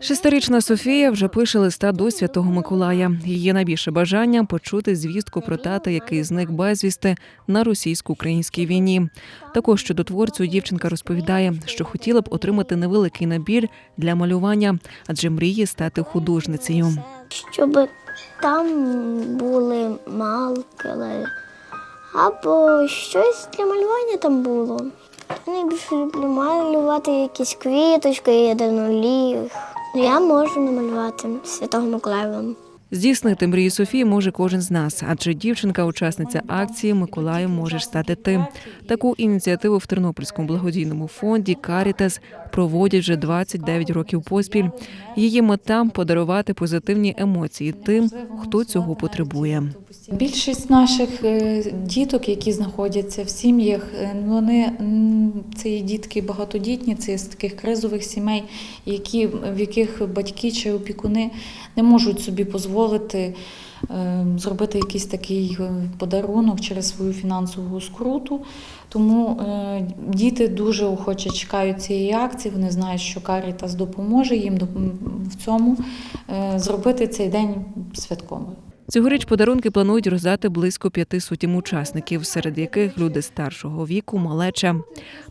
Шестирічна Софія вже пише листа до Святого Миколая. Її найбільше бажання почути звістку про тата, який зник безвісти на російсько-українській війні. Також щодо творцю дівчинка розповідає, що хотіла б отримати невеликий набір для малювання, адже мріє стати художницею. Щоб там були малки, або щось для малювання там було. Я найбільше люблю малювати якісь квіточки, єдиноліг. Я можу намалювати Святого Миколая вам. Здійснити мрії Софії може кожен з нас, адже дівчинка, учасниця акції Миколаєм можеш стати ти. Таку ініціативу в Тернопільському благодійному фонді Карітас проводять вже 29 років поспіль. Її мета подарувати позитивні емоції тим, хто цього потребує. Більшість наших е, діток, які знаходяться в сім'ях, е, вони це є дітки багатодітні, це з таких кризових сімей, які, в яких батьки чи опікуни не можуть собі дозволити е, зробити якийсь такий е, подарунок через свою фінансову скруту. Тому е, діти дуже охоче чекають цієї акції. Вони знають, що Карітас допоможе їм в цьому зробити цей день святковим. Цьогоріч подарунки планують роздати близько п'яти сотім учасників, серед яких люди старшого віку, малеча.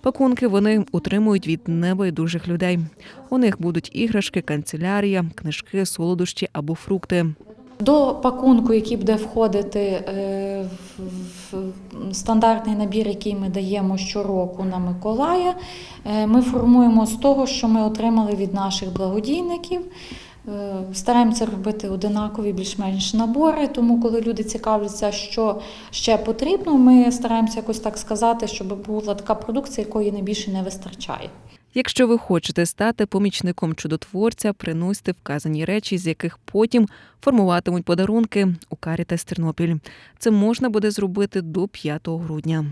Пакунки вони утримують від небайдужих людей. У них будуть іграшки, канцелярія, книжки, солодощі або фрукти. До пакунку, який буде входити е, в стандартний набір, який ми даємо щороку на Миколая, е, ми формуємо з того, що ми отримали від наших благодійників. Е, Стараємося робити одинакові більш-менш набори, тому коли люди цікавляться, що ще потрібно, ми стараємося якось так сказати, щоб була така продукція, якої найбільше не вистачає. Якщо ви хочете стати помічником чудотворця, приносьте вказані речі, з яких потім формуватимуть подарунки у Карітас Тернопіль. Це можна буде зробити до 5 грудня.